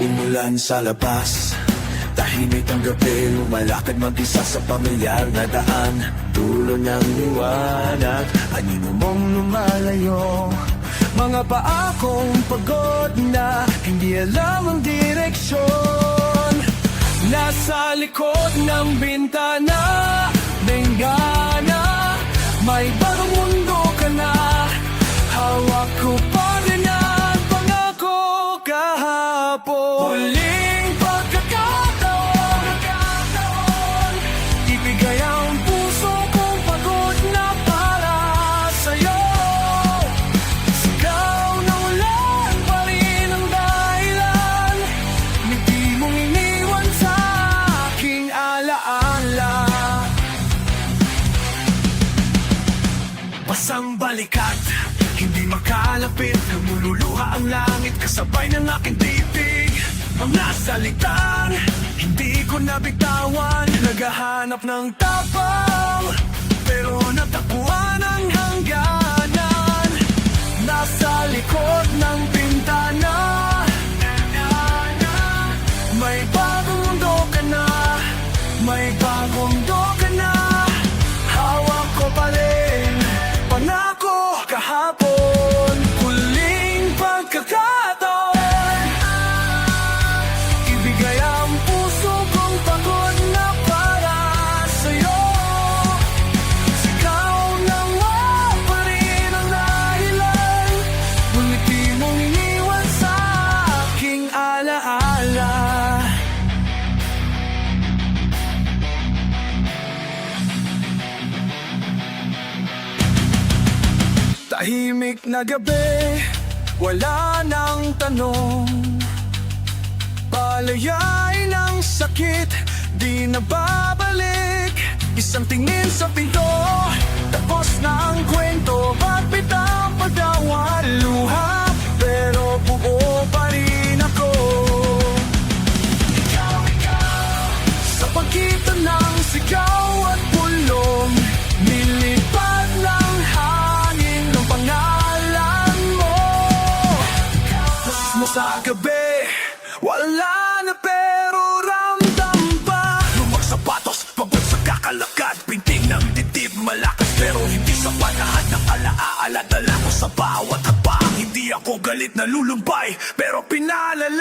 Umulan sa labas Tahimik ang gabi Lumalakad mag-isa sa pamilyar na daan. Tulo ng liwanag Anino mong lumalayo Mga paa kong pagod na Hindi alam ang direksyon. Nasa likod ng bintana Bengana May bagong mundo ka na. Hawak ko pa rin ang pangako kahapon Pasang balikat, hindi makalapit. Namululuha ang langit kasabay ng aking titig. Mga salitang hindi ko nabitawan. Naghahanap ng tapang Pero natagpuan ang hangganan. Nasa likod ng bintana May bagong mundo ka na. May bagong Tahimik na gabi, wala nang tanong. Palayay ng sakit, di na babalik Isang tingin sa pinto, tapos na ang kwento Wala na pero ramdam pa. Lumang sapatos, pagod sa kakalakad. Pinting ng dibdib, malakas pero hindi sapat Lahat ng alaala, dala ko sa bawat habang Hindi ako galit na lulumbay Pero Huli